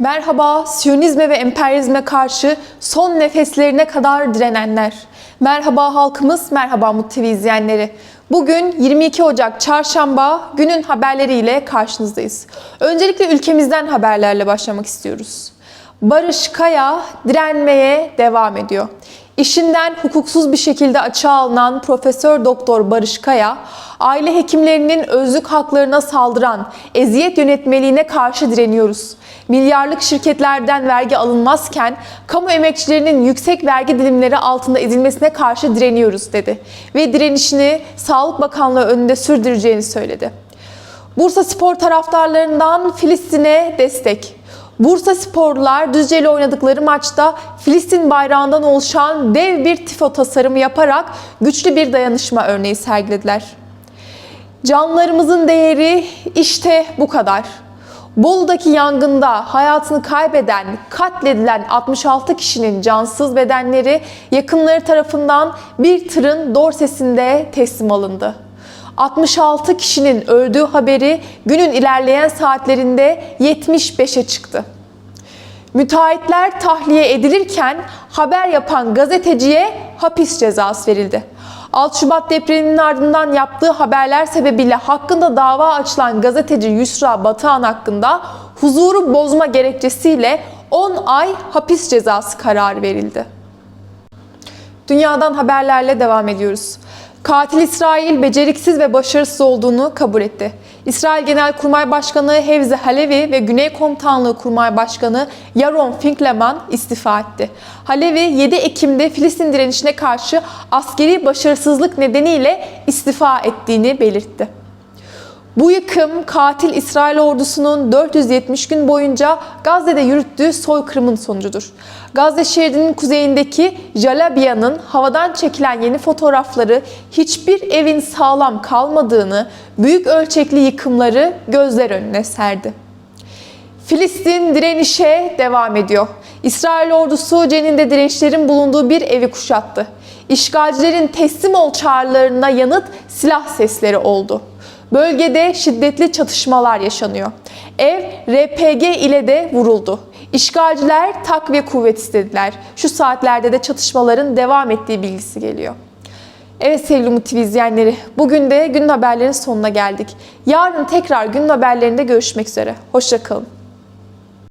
Merhaba, Siyonizme ve emperyalizme karşı son nefeslerine kadar direnenler. Merhaba halkımız, merhaba Mut izleyenleri. Bugün 22 Ocak Çarşamba günün haberleriyle karşınızdayız. Öncelikle ülkemizden haberlerle başlamak istiyoruz. Barış Kaya direnmeye devam ediyor. İşinden hukuksuz bir şekilde açığa alınan Profesör Doktor Barış Kaya, aile hekimlerinin özlük haklarına saldıran eziyet yönetmeliğine karşı direniyoruz. Milyarlık şirketlerden vergi alınmazken kamu emekçilerinin yüksek vergi dilimleri altında edilmesine karşı direniyoruz dedi ve direnişini Sağlık Bakanlığı önünde sürdüreceğini söyledi. Bursa Spor taraftarlarından Filistin'e destek. Bursa Sporlular Düzce ile oynadıkları maçta Filistin bayrağından oluşan dev bir tifo tasarımı yaparak güçlü bir dayanışma örneği sergilediler. Canlarımızın değeri işte bu kadar. Bolu'daki yangında hayatını kaybeden, katledilen 66 kişinin cansız bedenleri yakınları tarafından bir tırın dorsesinde teslim alındı. 66 kişinin öldüğü haberi günün ilerleyen saatlerinde 75'e çıktı. Müteahhitler tahliye edilirken haber yapan gazeteciye hapis cezası verildi. 6 Şubat depreminin ardından yaptığı haberler sebebiyle hakkında dava açılan gazeteci Yusra Batuhan hakkında huzuru bozma gerekçesiyle 10 ay hapis cezası kararı verildi. Dünyadan haberlerle devam ediyoruz. Katil İsrail beceriksiz ve başarısız olduğunu kabul etti. İsrail Genelkurmay Başkanı Hevzi Halevi ve Güney Komutanlığı Kurmay Başkanı Yaron Finkleman istifa etti. Halevi 7 Ekim'de Filistin direnişine karşı askeri başarısızlık nedeniyle istifa ettiğini belirtti. Bu yıkım katil İsrail ordusunun 470 gün boyunca Gazze'de yürüttüğü soykırımın sonucudur. Gazze şeridinin kuzeyindeki Jalabia'nın havadan çekilen yeni fotoğrafları hiçbir evin sağlam kalmadığını, büyük ölçekli yıkımları gözler önüne serdi. Filistin direnişe devam ediyor. İsrail ordusu Cenin'de dirençlerin bulunduğu bir evi kuşattı. İşgalcilerin teslim ol çağrılarına yanıt silah sesleri oldu. Bölgede şiddetli çatışmalar yaşanıyor. Ev RPG ile de vuruldu. İşgalciler takviye kuvvet istediler. Şu saatlerde de çatışmaların devam ettiği bilgisi geliyor. Evet sevgili Umut TV izleyenleri, bugün de günün haberlerinin sonuna geldik. Yarın tekrar günün haberlerinde görüşmek üzere. Hoşçakalın.